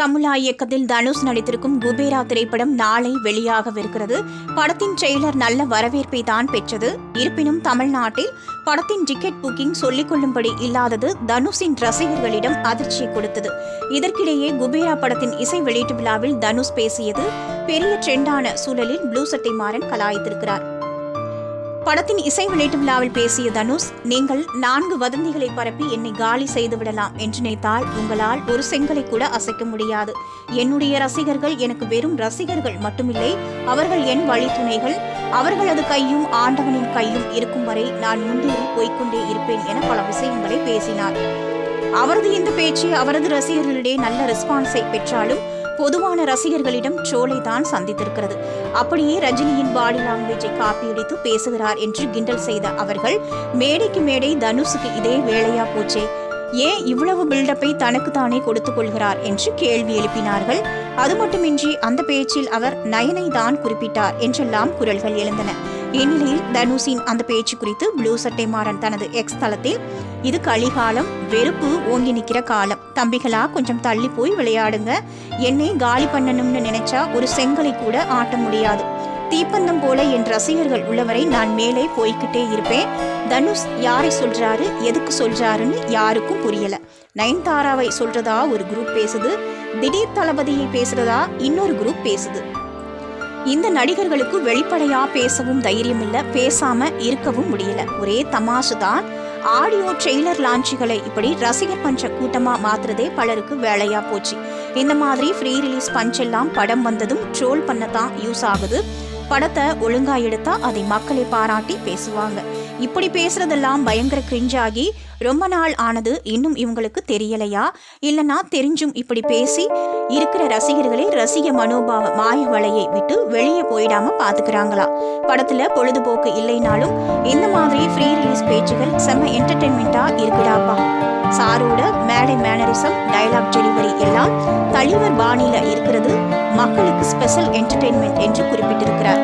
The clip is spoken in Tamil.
கமுலா இயக்கத்தில் தனுஷ் நடித்திருக்கும் குபேரா திரைப்படம் நாளை வெளியாகவிருக்கிறது. படத்தின் ட்ரெய்லர் நல்ல வரவேற்பை தான் பெற்றது. இருப்பினும் தமிழ்நாட்டில் படத்தின் டிக்கெட் புக்கிங் சொல்லிக் கொள்ளும்படி இல்லாதது தனுஷின் ரசிகர்களிடம் அதிர்ச்சியை கொடுத்தது. இதற்கிடையே குபேரா படத்தின் இசை வெளியீட்டு விழாவில் தனுஷ் பேசியது பெரிய ட்ரெண்டான சூழலில் ப்ளூ சட்டை மாறன் கலாய்த்திருக்கிறார். படத்தின் இசை வெளியீட்டு விழாவில் பேசிய தனுஷ் நீங்கள் நான்கு வதந்திகளை பரப்பி என்னை காலி செய்து விடலாம் என்று நினைத்தால் உங்களால் ஒரு செங்கலை கூட அசைக்க முடியாது. என்னுடைய ரசிகர்கள் எனக்கு வெறும் ரசிகர்கள் மட்டுமில்லை அவர்கள் என் வழித்துணைகள். அவர்களது கையும் ஆண்டவனின் கையும் இருக்கும் வரை நான் முன்னேறி போய்க்கொண்டே இருப்பேன் என பல விஷயங்களை பேசினார். அவரது இந்த பேச்சு அவரது ரசிகர்களிடையே நல்ல ரெஸ்பான்ஸை பெற்றாலும் பொதுவான ரசிகர்களிடம் ட்ரோலை தான் சந்தித்திருக்கிறது. அப்படியே ரஜினியின் பாடி லாங்குவேஜை காப்பியடித்து பேசுகிறார் என்று கிண்டல் செய்த அவர்கள் மேடைக்கு மேடை தனுஷுக்கு இதே வேலையா போச்சே. ஏன் இவ்வளவு பில்டப்பை தனக்கு தானே கொடுத்துக் கொள்கிறார் என்று கேள்வி எழுப்பினார்கள். அது மட்டுமின்றி அந்த பேச்சில் அவர் நயனை தான் குறிப்பிட்டார் என்றெல்லாம் குரல்கள் எழுந்தன. இந்நிலையில் தனுஷின் அந்த பேச்சு குறித்து ப்ளூ சட்டை மாறன் தனது எக்ஸ் தளத்தில் இது கலிகாலம் வெறுப்பு ஓங்கி நிற்கிற காலம். தம்பிகளா கொஞ்சம் தள்ளி போய் விளையாடுங்க. என்னை காலி பண்ணணும்னு நினைச்சா ஒரு செங்கலை கூட ஆட்ட முடியாது. தீப்பந்தம் போல என் ரசிகர்கள் உள்ளவரை நான் மேலே போய்கிட்டே இருப்பேன். தனுஷ் யாரை சொல்றாரு எதுக்கு சொல்றாருன்னு யாருக்கும் புரியல. நயன்தாராவை சொல்றதா ஒரு குரூப் பேசுது திடீர் தளபதியை பேசுறதா இன்னொரு குரூப் பேசுது. இந்த நடிகர்களுக்கு வெளிப்படையா பேசவும் தைரியம் இல்ல பேசாம இருக்கவும் முடியல. ஒரே தமாசு தான். ஆடியோ ட்ரெய்லர் லான்ச்சுகளை இப்படி ரசிகர் பஞ்ச கூட்டமா மாத்துறதே பலருக்கு வேலையா போச்சு. இந்த மாதிரி ஃப்ரீ ரிலீஸ் பஞ்ச் எல்லாம் படம் வந்ததும் ட்ரோல் பண்ண தான் யூஸ் ஆகுது. படத்தை ஒழுங்கா எடுத்தா அதை மக்களை பாராட்டி பேசுவாங்க. இப்படி பேசுறதெல்லாம் பயங்கர கிரிஞ்சாகி ரொம்ப நாள் ஆனது இன்னும் இவங்களுக்கு தெரியலையா? இல்லனா தெரிஞ்சும் இப்படி பேசி இருக்கிற ரசிகர்களை ரசிக மனோபாவ மாய வலையை விட்டு வெளியே போயிடாம பாத்துக்கிறாங்களா? படத்துல பொழுதுபோக்கு இல்லைனாலும் இந்த மாதிரி ஃப்ரீ ரிலீஸ் பேச்சுகள் செம்ம என்டர்டெயின்மெண்ட்டா இருக்குடாப்பா. சாரோட மேடை மேனரிசம் டயலாக் டெலிவரி எல்லாம் தலைவர் பாணியில இருக்கிறது மக்களுக்கு ஸ்பெஷல் என்டர்டெயின்மெண்ட் என்று குறிப்பிட்டிருக்கிறார்.